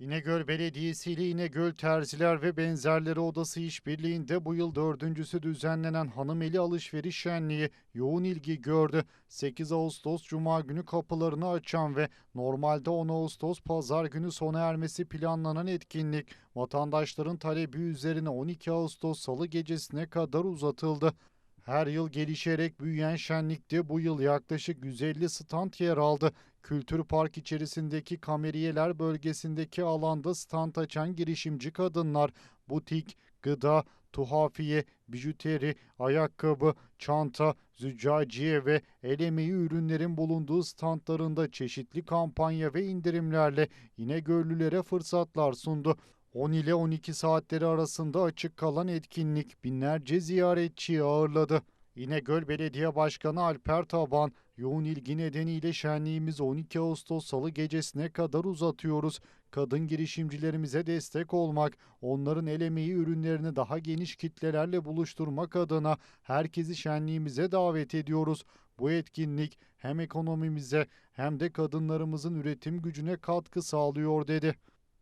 İnegöl Belediyesi ile İnegöl Terziler ve Benzerleri Odası işbirliğinde bu yıl dördüncüsü düzenlenen Hanımeli Alışveriş Şenliği yoğun ilgi gördü. 8 Ağustos Cuma günü kapılarını açan ve normalde 10 Ağustos Pazar günü sona ermesi planlanan etkinlik vatandaşların talebi üzerine 12 Ağustos Salı gecesine kadar uzatıldı. Her yıl gelişerek büyüyen şenlikte bu yıl yaklaşık 150 stand yer aldı. Kültür Park içerisindeki kameriyeler bölgesindeki alanda stand açan girişimci kadınlar, butik, gıda, tuhafiye, bijuteri, ayakkabı, çanta, züccaciye ve el emeği ürünlerin bulunduğu standlarında çeşitli kampanya ve indirimlerle İnegöllülere fırsatlar sundu. 10 ile 12 saatleri arasında açık kalan etkinlik binlerce ziyaretçiyi ağırladı. İnegöl Belediye Başkanı Alper Taban, yoğun ilgi nedeniyle şenliğimizi 12 Ağustos Salı gecesine kadar uzatıyoruz. Kadın girişimcilerimize destek olmak, onların el emeği ürünlerini daha geniş kitlelerle buluşturmak adına herkesi şenliğimize davet ediyoruz. Bu etkinlik hem ekonomimize hem de kadınlarımızın üretim gücüne katkı sağlıyor dedi.